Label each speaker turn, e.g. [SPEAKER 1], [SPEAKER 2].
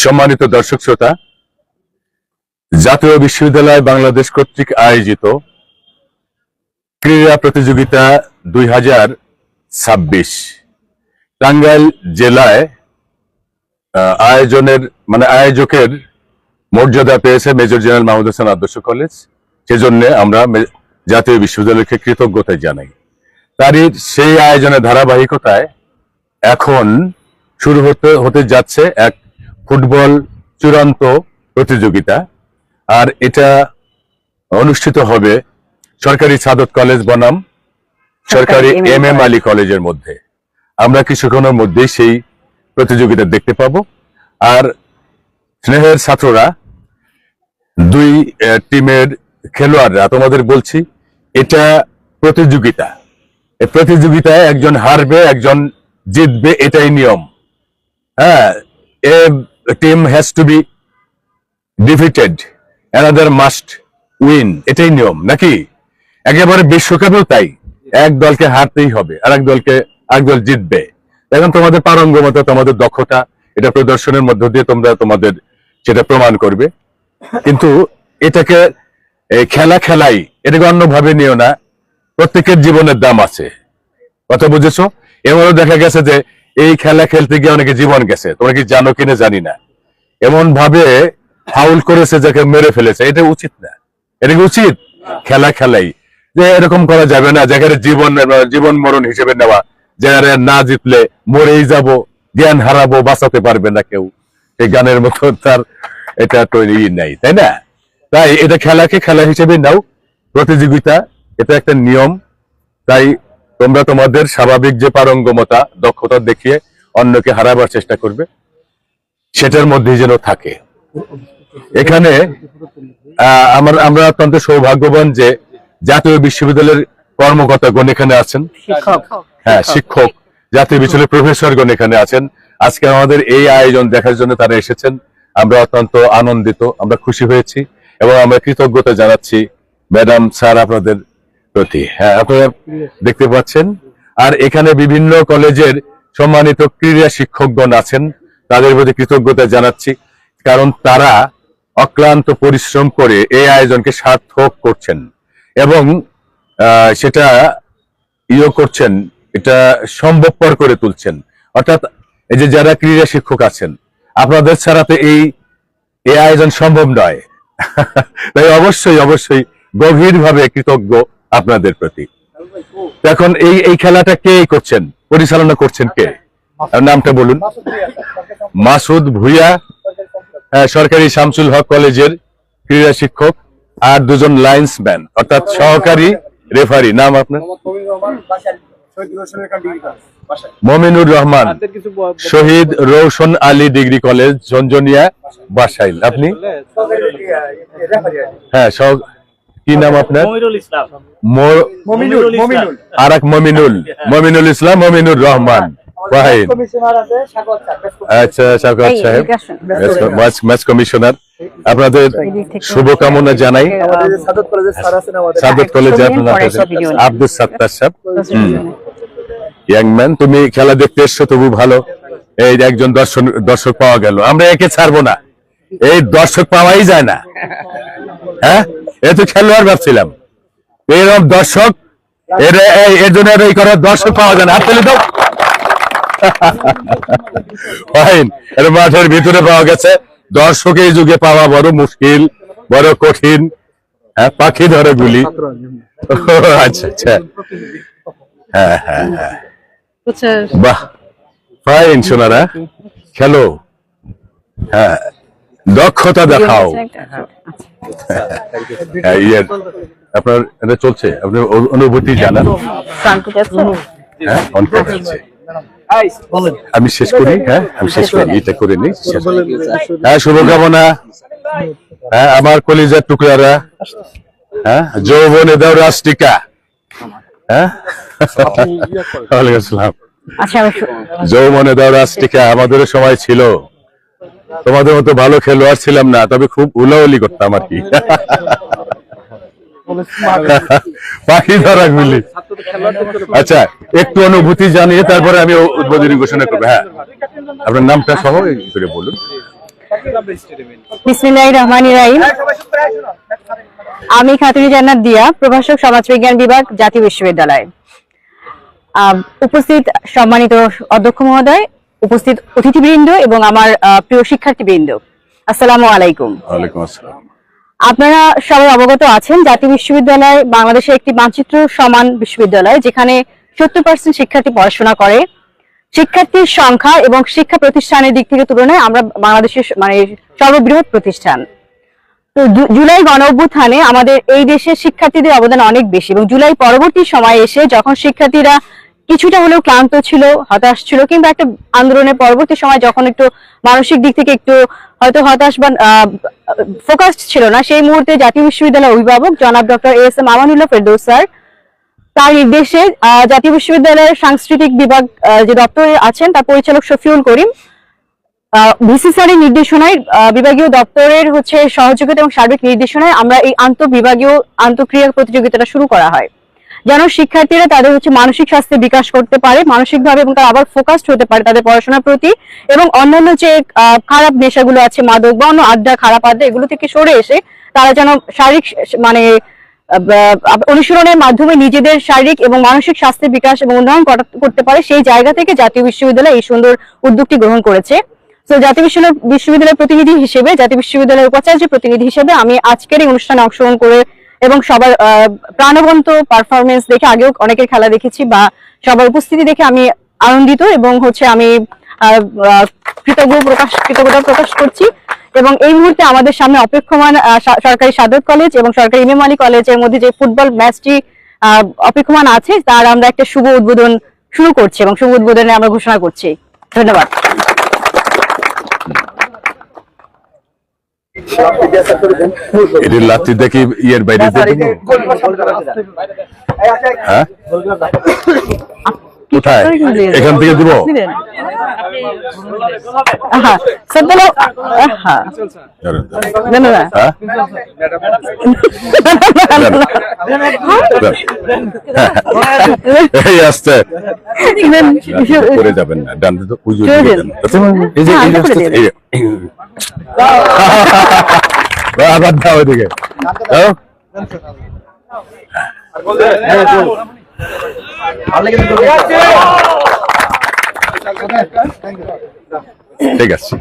[SPEAKER 1] সম্মানিত দর্শক শ্রোতা, জাতীয় বিশ্ববিদ্যালয় বাংলাদেশ কর্তৃক আয়োজিত ক্রীড়া প্রতিযোগিতা দুই হাজার ছাব্বিশ টাঙ্গাইল জেলায় আয়োজনের মানে আয়োজকের মর্যাদা পেয়েছে মেজর জেনারেল মাহমুদ হাসান আদর্শ কলেজ। সেজন্য আমরা জাতীয় বিশ্ববিদ্যালয়কে কৃতজ্ঞতা জানাই। তারই সেই আয়োজনের ধারাবাহিকতায় এখন শুরু হতে হতে যাচ্ছে এক ফুটবল চূড়ান্ত প্রতিযোগিতা। আর এটা অনুষ্ঠিত হবে সরকারি সাদত কলেজ বনাম সরকারি এম এম আলী কলেজের মধ্যে। আমরা কিছুক্ষণের মধ্যেই সেই প্রতিযোগিতা দেখতে পাবো। আর স্নেহের ছাত্ররা দুই টিমের খেলোয়াড়রা তোমাদের বলছি এটা প্রতিযোগিতা। প্রতিযোগিতায় একজন হারবে একজন জিতবে এটাই নিয়ম। হ্যাঁ a team has to be defeated another must win এটাই নিয়ম, নাকি? একেবারে বিশ্বকাপেও তাই। এক দলকে হারতেই হবে আর এক দলকে এক দল জিতবে। এখন তোমাদের পারঙ্গমতা, তোমাদের দক্ষতা, এটা প্রদর্শনের মধ্য দিয়ে তোমরা তোমাদের সেটা প্রমাণ করবে। কিন্তু এটাকে খেলা খেলাই, এটাকে অন্যভাবে নিও না। প্রত্যেকের জীবনের দাম আছে। কথা বুঝেছ? এমনও দেখা গেছে যে এই খেলা খেলতে গিয়ে অনেকে জীবন গেছে। তোমরা কি জানো কিনা জানি না। এমন ভাবে ফাউল করেছে যাকে মেরে ফেলেছে। এটা উচিত না। এটা কি উচিত? খেলা খেলাই। যে এরকম করা যাবে না, যেখানে জীবন জীবন মরণ হিসেবে নেওয়া। যেখানে না জিতলে মরেই যাব, জ্ঞান হারাবো, বাঁচাতে পারবে না কেউ। এই গানের মতো তার এটা তৈরি নাই, তাই না? তাই এটা খেলাকে খেলা হিসেবে নাও। প্রতিযোগিতা, এটা একটা নিয়ম। তাই তোমরা তোমাদের স্বাভাবিক যে পারঙ্গমতা দক্ষতা দেখিয়ে অন্যকে হারাবার চেষ্টা করবে সেটার মধ্যেই যেন থাকে। এখানে আমার আমরা অত্যন্ত সৌভাগ্যবান যে জাতীয় বিশ্ববিদ্যালয়ের কর্মকর্তাগণ এখানে আছেন। হ্যাঁ শিক্ষক জাতীয় বিশ্ববিদ্যালয়ের প্রফেসরগণ এখানে আছেন। আজকে আমাদের এই আয়োজন দেখার জন্য তারা এসেছেন। আমরা অত্যন্ত আনন্দিত আমরা খুশি হয়েছি এবং আমরা কৃতজ্ঞতা জানাচ্ছি। ম্যাডাম স্যার আপনাদের প্রতি। হ্যাঁ আপনারা দেখতে পাচ্ছেন। আর এখানে বিভিন্ন কলেজের সম্মানিত ক্রীড়া শিক্ষকগণ আছেন। তাদের প্রতি কৃতজ্ঞতা জানাচ্ছি, কারণ তারা অক্লান্ত পরিশ্রম করে এই আয়োজনকে সার্থক করছেন এবং সেটা ইয়ে করছেন, এটা সম্ভবপর করে তুলছেন। অর্থাৎ এই যে যারা ক্রীড়া শিক্ষক আছেন, আপনাদের ছাড়া তো এই এই আয়োজন সম্ভব নয়। তাই অবশ্যই অবশ্যই গভীরভাবে কৃতজ্ঞ আপনাদের প্রতি। এখন এই এই খেলাটা কে করছেন? পরিচালনা করছেন কে? নামটা বলুন। মাসুদ ভুইয়া সরকারি শামসুল হক কলেজের ক্রীড়া শিক্ষক আর দুজন লাইন্স ম্যান, অর্থাৎ সহকারী রেফারি। নাম আপনার? Mominur Rahman, Shahid Roushan Ali degree college Jhanjhania Basail. আপনি? হ্যাঁ কি নাম আপনার?
[SPEAKER 2] মমিনুল ইসলাম।
[SPEAKER 1] মো-
[SPEAKER 2] মমিনুল ইসলাম।
[SPEAKER 1] আর এক মমিনুল। মমিনুল ইসলাম মমিনুর রহমান। আচ্ছা সাকত
[SPEAKER 3] এই,
[SPEAKER 1] সাহেব। Match match commissioner. আপনাদের শুভকামনা জানাই।
[SPEAKER 4] সাদত
[SPEAKER 1] কলেজে। আব্দুল সাত্তার সাহেব। ইয়াং তুমি খেলা দেখতে এসছো তবু ভালো। এই একজন দর্শক দর্শক পাওয়া গেল। আমরা একে ছাড়বো না। এই দর্শক পাওয়াই যায় না। হ্যাঁ? এ তো খেলোয়াড় ভাবছিলাম। এইরকম দর্শক এর জন্য এই করার দর্শক পাওয়া যায় না। হাত দাও। ফাইন। এর মাঠের ভিতরে পাওয়া গেছে। দর্শক এই যুগে পাওয়া বড় মুশকিল বড় কঠিন। হ্যাঁ পাখি ধরে গুলি। আচ্ছা আচ্ছা। হ্যাঁ হ্যাঁ হ্যাঁ। বাহ। ফাইন সোনারা। খেলো। হ্যাঁ। দক্ষতা দেখাও। হ্যাঁ, ইয়ে, আপনার এটা চলছে? আপনার অনু- অনুভূতি জানান। হ্যাঁ। আমি শেষ করি হ্যাঁ? আমি শেষ করি এটা করে নিই শেষ হ্যাঁ শুভকামনা। হ্যাঁ আমার কলিজার টুকরারা। হ্যাঁ যৌবনে দাও রাষ্ট্রিকা হ্যাঁ? ওয়ালাইকুম আসসালাম।
[SPEAKER 3] আচ্ছা
[SPEAKER 1] যৌবনে দাও রাষ্ট্রিকা আমাদেরও সময় ছিল। তোমাদের মতো ভালো খেলোয়াড় ছিলাম না, তবে খুব উলাউলি করতাম আর কি। পাখি ধরা গুলি আচ্ছা একটু অনুভূতি জানিয়ে তারপরে আমি উদ্বোধনী ঘোষণা করব। হ্যাঁ। আপনার নামটা সহ করে বলুন।
[SPEAKER 3] আমি খাতুনি জান্নাত দিয়া, প্রভাষক সমাজবিজ্ঞান বিভাগ, জাতীয় বিশ্ববিদ্যালয়। উপস্থিত সম্মানিত অধ্যক্ষ মহোদয় উপস্থিত অতিথিবৃন্দ এবং আমার প্রিয় শিক্ষার্থীবৃন্দ। আসসালামু আলাইকুম। আপনারা সবাই অবগত আছেন জাতীয় বিশ্ববিদ্যালয় বাংলাদেশের একটি মানচিত্র সমান বিশ্ববিদ্যালয় যেখানে সত্তর পার্সেন্ট শিক্ষার্থী পড়াশোনা করে। শিক্ষার্থীর সংখ্যা এবং শিক্ষা প্রতিষ্ঠানের দিক থেকে তুলনায় আমরা বাংলাদেশের মানে সর্ববৃহৎ প্রতিষ্ঠান। তো জুলাই গণ অভ্যুত্থানে আমাদের এই দেশের শিক্ষার্থীদের অবদান অনেক বেশি এবং জুলাই পরবর্তী সময় এসে যখন শিক্ষার্থীরা কিছুটা হলেও ক্লান্ত ছিল, হতাশ ছিল, কিংবা একটা আন্দোলনের পরবর্তী সময় যখন একটু মানসিক দিক থেকে একটু হয়তো হতাশ বা ফোকাসড ছিল না, সেই মুহূর্তে জাতীয় বিশ্ববিদ্যালয়ের অভিভাবক জনাব doctor S M Amanullah Ferdous sir তার নির্দেশে জাতীয় বিশ্ববিদ্যালয়ের সাংস্কৃতিক বিভাগ যে দপ্তরে আছেন তার পরিচালক শফিউল করিম ভিসি স্যারের নির্দেশনায় বিভাগীয় দপ্তরের হচ্ছে সহযোগিতা এবং সার্বিক নির্দেশনায় আমরা এই আন্তঃবিভাগীয় আন্তঃক্রিয়া প্রতিযোগিতাটা শুরু করা হয়। যেন শিক্ষার্থীরা তাদের হচ্ছে মানসিক স্বাস্থ্যে বিকাশ করতে পারে, মানসিকভাবে এবং তারা আবার ফোকাসড হতে পারে তাদের পড়াশোনার প্রতি এবং অন্যান্য যে খারাপ নেশাগুলো আছে, মাদক বা অন্য আড্ডা, খারাপ আড্ডা, এগুলো থেকে সরে এসে তারা যেন শারীরিক মানে অনুশীলনের মাধ্যমে নিজেদের শারীরিক এবং মানসিক স্বাস্থ্যের বিকাশ এবং উন্নয়ন করতে পারে সেই জায়গা থেকে জাতীয় বিশ্ববিদ্যালয় এই সুন্দর উদ্যোগটি গ্রহণ করেছে। তো জাতীয় বিশ্ববিদ্যালয় বিশ্ববিদ্যালয়ের প্রতিনিধি হিসেবে, জাতীয় বিশ্ববিদ্যালয়ের উপাচার্য প্রতিনিধি হিসেবে আমি আজকের এই অনুষ্ঠানে অংশগ্রহণ করে এবং সবার প্রাণবন্ত পারফরমেন্স দেখে আগেও অনেকের খেলা দেখেছি বা সবার উপস্থিতি দেখে আমি আনন্দিত এবং হচ্ছে আমি কৃতজ্ঞ প্রকাশ, কৃতজ্ঞতা প্রকাশ করছি। এবং এই মুহূর্তে আমাদের সামনে অপেক্ষমান সরকারি সাদত কলেজ এবং সরকারি ইমাম আলী কলেজের মধ্যে যে ফুটবল ম্যাচটি অপেক্ষমান আছে, তার আমরা একটা শুভ উদ্বোধন শুরু করছি এবং শুভ উদ্বোধনে আমরা ঘোষণা করছি। ধন্যবাদ।
[SPEAKER 1] এদের লাত্তি দেখি ইয়ের বাইরে হ্যাঁ কোথায়? এখান থেকে দিব হ্যাঁ এই আসতে করে যাবেন না ডান
[SPEAKER 3] হ্যাঁ,
[SPEAKER 1] আবার দাও এদিকে দাও। ঠিক আছে